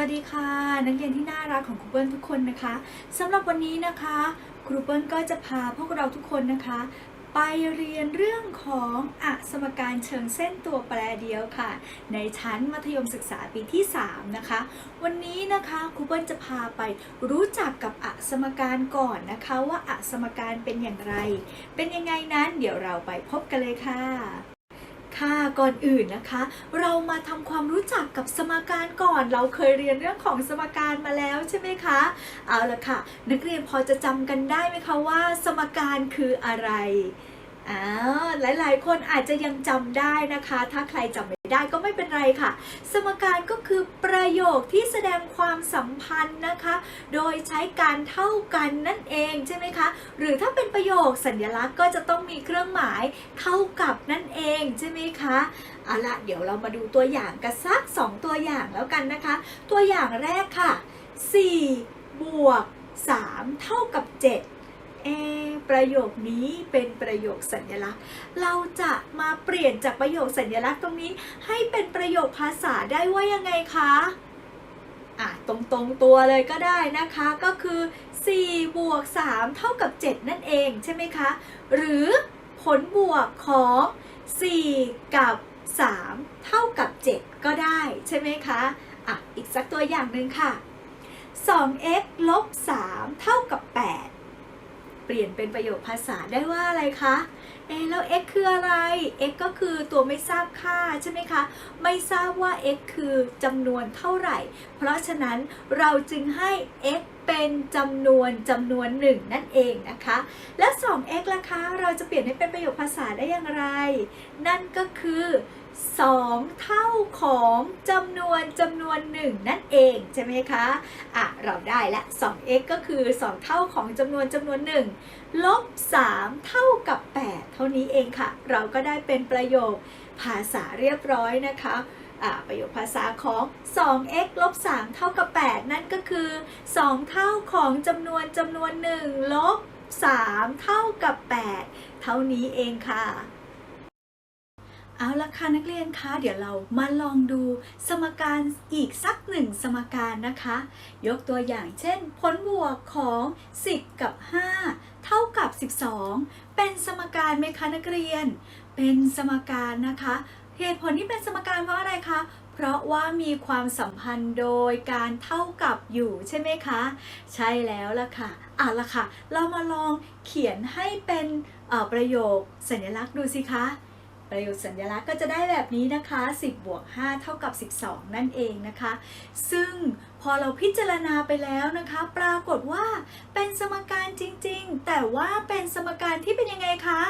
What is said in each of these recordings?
สวัสดีค่ะ นักเรียนที่น่ารักของครูเปิ้ลทุกคนนะคะสำหรับวันนี้นะคะครูเปิ้ลก็จะพาพวกเราทุกคนนะคะ ไปเรียนเรื่องของอสมการเชิงเส้นตัวแปรเดียวค่ะ ในชั้นมัธยมศึกษาปีที่ 3 นะคะ วันนี้นะคะครูเปิ้ลจะพาไปรู้จักกับอสมการก่อนนะคะ ว่าอสมการเป็นอย่างไร เป็นยังไงนั้นเดี๋ยวเราไปพบกันเลยค่ะ ค่ะก่อนอื่นนะคะ เรามาทำความรู้จักกับสมการก่อน เราเคยเรียนเรื่องของสมการมาแล้วใช่ไหมคะเอาละค่ะ นักเรียนพอจะจำกันได้ไหมคะว่า สมการคืออะไรอ้าหลาย ๆ คนอาจจะยังจำได้นะคะ ถ้าใครจำไม่ได้ก็ไม่เป็นไรค่ะ สมการก็คือ ประโยคที่แสดงความสัมพันธ์นะคะ โดยใช้การเท่ากันนั่นเองใช่ไหมคะ หรือถ้าเป็นประโยคสัญลักษณ์ก็จะต้องมีเครื่องหมายเท่ากับนั่นเองใช่ไหมคะเอาละเดี๋ยวเรามาดูตัวอย่างกันสัก2ตัวอย่างแล้วกันนะคะ ตัวอย่างแรกค่ะ 4 บวก 3 เท่ากับ 7เอประโยคนี้เป็นประโยคสัญลักษณ์ เราจะมาเปลี่ยนจากประโยคสัญลักษณ์ตรงนี้ ให้เป็นประโยคภาษาได้ว่ายังไงคะ อะตรงๆตัวเลยก็ได้นะคะก็คือ4บวก3เท่ากับ 7 นั่นเองใช่ไหมคะ หรือผลบวกของ 4 กับ 3 เท่ากับ 7 ก็ได้ใช่ไหมคะอะอีกสักตัวอย่างหนึ่งค่ะ 2x ลบ3เท่ากับ 8 เปลี่ยนเป็นประโยคภาษาได้ว่าอะไรคะ เอะแล้ว x คืออะไร x ก็คือตัวไม่ทราบค่าใช่ไหมคะ ไม่ทราบว่า x คือจำนวนเท่าไหร่ เพราะฉะนั้นเราจึงให้ x เป็นจำนวนจำนวนหนึ่งนั่นเองนะคะ และ 2x ล่ะคะ เราจะเปลี่ยนให้เป็นประโยคภาษาได้อย่างไร นั่นก็คือ 2 เท่าของจำนวนจำนวนหนึ่งนั่นเองใช่ไหมคะอะเราได้ละ 2x ก็คือ 2 เท่าของจำนวนจำนวนหนึ่งลบ 3 เท่ากับ 8 เท่านี้เองค่ะ เราก็ได้เป็นประโยคภาษาเรียบร้อยนะคะอ่าประโยคภาษาของ 2x ลบ 3 เท่ากับ 8 นั่นก็คือ 2 เท่าของจำนวนจำนวน 1 ลบ 3 เท่ากับ 8 เท่านี้เองค่ะ เอาละค่ะนักเรียนคะเดี๋ยวเรามาลองดูสมการอีกสักหนึ่งสมการนะคะ ยกตัวอย่างเช่น ผลบวกของ 10 กับ 5 เท่ากับ 12 เป็นสมการไหมคะนักเรียน เป็นสมการนะคะเหตุผลที่เป็นสมการเพราะอะไรคะเพราะว่ามีความสัมพันธ์โดยการเท่ากับอยู่ใช่ไหมคะ ใช่แล้วล่ะค่ะอะละค่ะ เรามาลองเขียนให้เป็นประโยคสัญลักษณ์ดูสิคะ ประโยคสัญลักษณ์ก็จะได้แบบนี้นะคะ 10บวก5เท่ากับ 12 นั่นเองนะคะ ซึ่งพอเราพิจารณาไปแล้วนะคะ ปรากฏว่าเป็นสมการจริงๆ แต่ว่าเป็นสมการที่เป็นยังไงคะ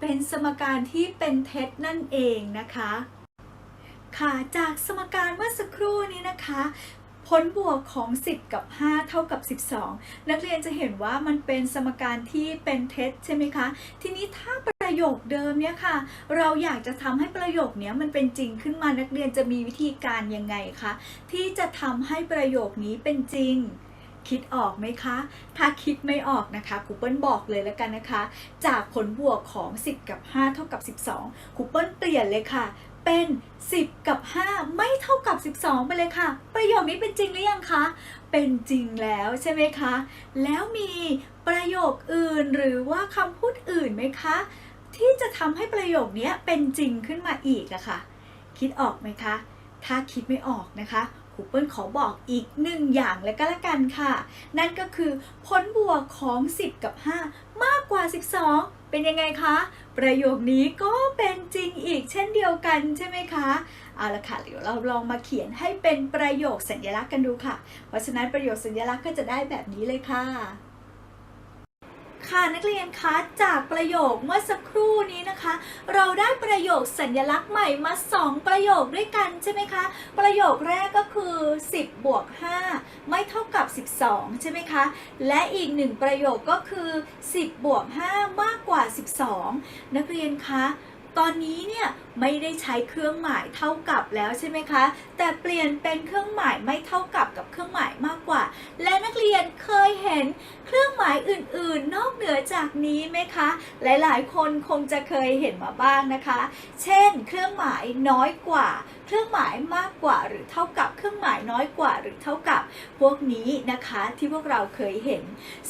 เป็นสมการที่เป็นเท็จนั่นเองนะคะ ค่ะจากสมการเมื่อสักครู่นี้นะคะผลบวกของ 10 กับ 5 เท่ากับ 12 นักเรียนจะเห็นว่ามันเป็นสมการที่เป็นเท็จใช่ไหมคะ ทีนี้ถ้า โยคเดิมเนี่ยค่ะ เราอยากจะทำให้ประโยคเนี้ยมันเป็นจริงขึ้นมานักเรียนจะมีวิธีการยังไงคะที่จะทำให้ประโยคนี้เป็นจริงคิดออกไหมคะ ถ้าคิดไม่ออกนะคะครูเปิลบอกเลยแล้วกันนะคะ จากผลบวกของ 10 กับ 5 เท่ากับ 12ครูเปิลเปลี่ยนเลยค่ะ เป็น 10 กับ 5 ไม่เท่ากับ 12 ไปเลยค่ะ ประโยคนี้เป็นจริงหรือยังคะ เป็นจริงแล้วใช่ไหมคะ แล้วมีประโยคอื่นหรือว่าคำพูดอื่นไหมคะ ที่จะทำให้ประโยคนี้เป็นจริงขึ้นมาอีกอะค่ะ คิดออกไหมคะ ถ้าคิดไม่ออกนะคะครูเปิ้ลขอบอกอีกหนึ่งอย่างเลยก็แล้วกันค่ะ นั่นก็คือผลบวกของ 10 กับ 5 มากกว่า 12 เป็นยังไงคะ ประโยคนี้ก็เป็นจริงอีกเช่นเดียวกันใช่ไหมคะเอาละค่ะเดี๋ยวเราลองมาเขียนให้เป็นประโยคสัญลักษณ์กันดูค่ะ เพราะฉะนั้นประโยคสัญลักษณ์ก็จะได้แบบนี้เลยค่ะ ค่ะนักเรียนคะจากประโยคเมื่อสักครู่นี้นะคะ เราได้ประโยคสัญลักษณ์ใหม่มา 2 ประโยคด้วยกันใช่ไหมคะ ประโยคแรกก็คือ 10บวก5ไม่เท่ากับ 12 ใช่ไหมคะ และอีกหนึ่งประโยคก็คือ 10บวก5มากกว่า 12 นักเรียนคะ ตอนนี้เนี่ยไม่ได้ใช้เครื่องหมายเท่ากับแล้วใช่ไหมคะ แต่เปลี่ยนเป็นเครื่องหมายไม่เท่ากับกับเครื่องหมายมากกว่า และนักเรียนเคยเห็นเครื่องหมายอื่นๆ นอกเหนือจากนี้ไหมคะ หลายๆ คนคงจะเคยเห็นมาบ้างนะคะ เช่น เครื่องหมายน้อยกว่า เครื่องหมายมากกว่าหรือเท่ากับ เครื่องหมายน้อยกว่าหรือเท่ากับ พวกนี้นะคะที่พวกเราเคยเห็น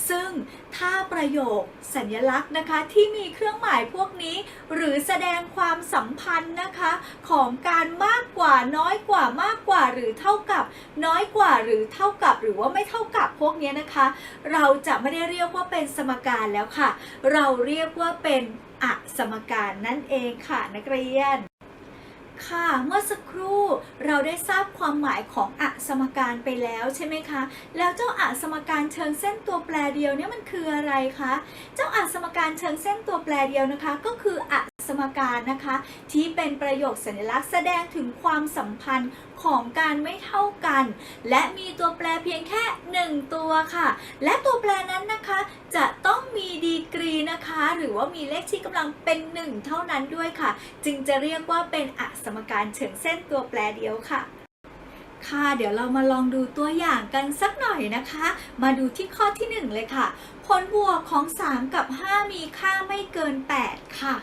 ซึ่ง ถ้าประโยคสัญลักษณ์นะคะที่มีเครื่องหมายพวกนี้ หรือแสดงความสัมพันธ์นะคะของการมากกว่าน้อยกว่ามากกว่าหรือเท่ากับ น้อยกว่าหรือเท่ากับ หรือว่าไม่เท่ากับพวกนี้นะคะ เราจะไม่ได้เรียกว่าเป็นสมการแล้วค่ะ เราเรียกว่าเป็นอสมการนั่นเองค่ะนักเรียน ค่ะ เมื่อสักครู่เราได้ทราบความหมายของอสมการไปแล้วใช่ไหมคะ แล้วเจ้าอสมการเชิงเส้นตัวแปรเดียวเนี่ยมันคืออะไรคะ เจ้าอสมการเชิงเส้นตัวแปรเดียวนะคะ ก็คืออ สมการนะคะ ที่เป็นประโยคสัญลักษณ์แสดงถึงความสัมพันธ์ของการไม่เท่ากัน และมีตัวแปรเพียงแค่ 1 ตัวค่ะ และตัวแปรนั้นนะคะจะต้องมีดีกรีนะคะ หรือว่ามีเลขที่กำลังเป็น 1 เท่านั้นด้วยค่ะ จึงจะเรียกว่าเป็นอสมการเชิงเส้นตัวแปรเดียวค่ะค่ะเดี๋ยวเรามาลองดูตัวอย่างกันสักหน่อยนะคะ มาดูที่ข้อที่ 1 เลยค่ะ ผลบวกของ 3 กับ 5 มีค่าไม่เกิน 8 ค่ะ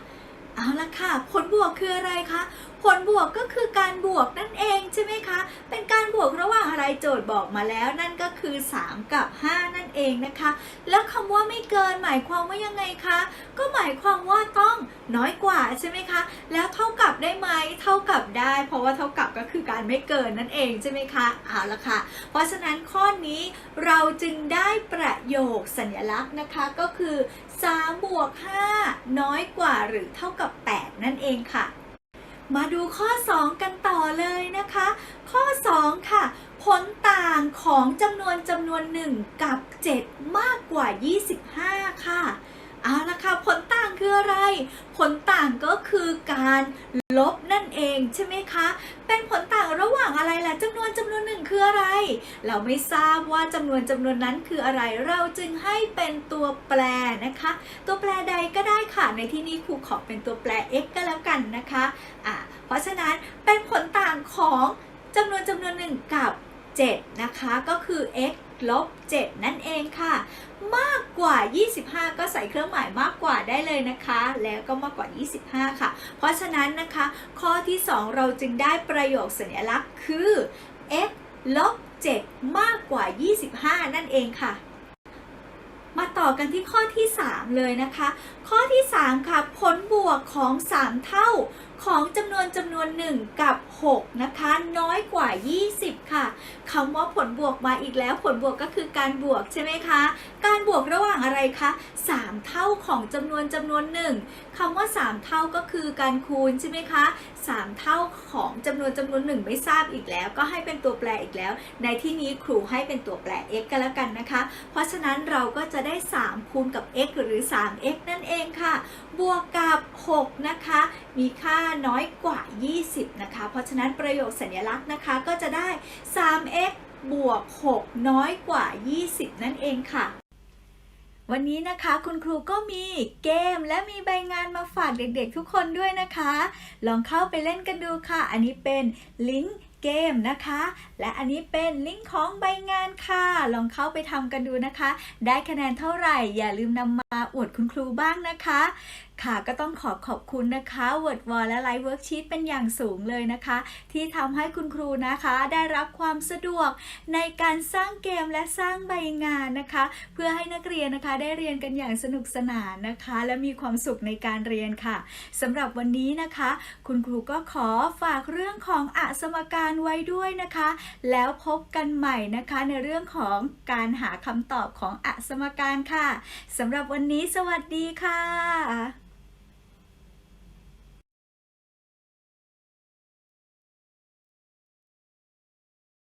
เอาละค่ะ ผลบวกคืออะไรคะ ผลบวกก็คือการบวกนั่นเองใช่ไหมคะ เป็นการบวกระหว่างอะไรโจทย์บอกมาแล้วนั่นก็คือ 3 กับ 5 นั่นเองนะคะ แล้วคำว่าไม่เกินหมายความว่ายังไงคะ ก็หมายความว่าต้องน้อยกว่าใช่ไหมคะ แล้วเท่ากับได้ไหม เท่ากับได้ เพราะว่าเท่ากับก็คือการไม่เกินนั่นเองใช่ไหมคะ เอาละค่ะ เพราะฉะนั้นข้อนี้เราจึงได้ประโยคสัญลักษณ์นะคะก็คือ3บวก5 น้อยกว่าหรือเท่ากับ 8 นั่นเองค่ะ มาดูข้อ 2 กันต่อเลยนะคะ ข้อ 2 ค่ะ ผลต่างของจำนวนจำนวน 1 กับ 7 มากกว่า 25 ค่ะเอาละค่ะ ผลต่างคืออะไร ผลต่างก็คือารลบนั่นเองใช่ไหมคะ เป็นผลต่างระหว่างอะไรล่ะจำนวนจำนวนหนึ่งคืออะไร เราไม่ทราบว่าจำนวนจำนวนนั้นคืออะไร เราจึงให้เป็นตัวแปรนะคะ ตัวแปรใดก็ได้ค่ะ ในที่นี้ครูขอเป็นตัวแปร x ก็แล้วกันนะคะอะเพราะฉะนั้นเป็นผลต่างของจำนวนจำนวนหนึ่งกับ 7 นะคะ ก็คือ x ลบ 7 นั่นเองค่ะ มากกว่า 25 ก็ใส่เครื่องหมายมากกว่าได้เลยนะคะ แล้วก็มากกว่า 25 ค่ะ เพราะฉะนั้นนะคะ ข้อที่ 2 เราจึงได้ประโยคสัญลักษณ์คือ x ลบ 7 มากกว่า 25 นั่นเองค่ะมาต่อกันที่ข้อที่ 3 เลยนะคะ ข้อที่ 3 ค่ะ ผลบวกของ 3 เท่า ของจำนวนจำนวน 1 กับ 6 นะคะ น้อยกว่า 20 ค่ะคำว่าผลบวกมาอีกแล้วผลบวกก็คือการบวกใช่ไหมคะ การบวกระหว่างอะไรคะ 3 เท่าของจำนวนจำนวน 1คำว่า 3 เท่าก็คือการคูณใช่ไหมคะ 3 เท่าของจำนวนจำนวน 1 ไม่ทราบอีกแล้ว ก็ให้เป็นตัวแปรอีกแล้ว ในที่นี้ครูให้เป็นตัวแปร x กันแล้วกันนะคะ เพราะฉะนั้นเราก็จะได้ 3 คูณกับ x หรือ 3x นั่นเองค่ะ บวกกับ 6 นะคะ มีค่าน้อยกว่า 20 นะคะ เพราะฉะนั้นประโยคสัญลักษณ์นะคะก็จะได้ 3x บวก 6 น้อยกว่า 20 นั่นเองค่ะ วันนี้นะคะคุณครูก็มีเกมและมีใบงานมาฝากเด็กๆทุกคนด้วยนะคะ ลองเข้าไปเล่นกันดูค่ะ อันนี้เป็นลิงก์เกมนะคะ และอันนี้เป็นลิงก์ของใบงานค่ะ ลองเข้าไปทำกันดูนะคะ ได้คะแนนเท่าไหร่ อย่าลืมนำมาอวดคุณครูบ้างนะคะ ค่ะก็ต้องขอขอบคุณนะคะ Word w a l และ Live Worksheet เป็นอย่างสูงเลยนะคะ ที่ทำให้คุณครูนะคะได้รับความสะดวกในการสร้างเกมและสร้างใบงานนะคะ เพื่อให้นักเรียนนะคะได้เรียนกันอย่างสนุกสนานนะคะ และมีความสุขในการเรียนค่ะสำหรับวันนี้นะคะ คุณครูก็ขอฝากเรื่องของอสมการไว้ด้วยนะคะ แล้วพบกันใหม่นะคะในเรื่องของการหาคำตอบของอสมการค่ะสำหรับวันนี้สวัสดีค่ะ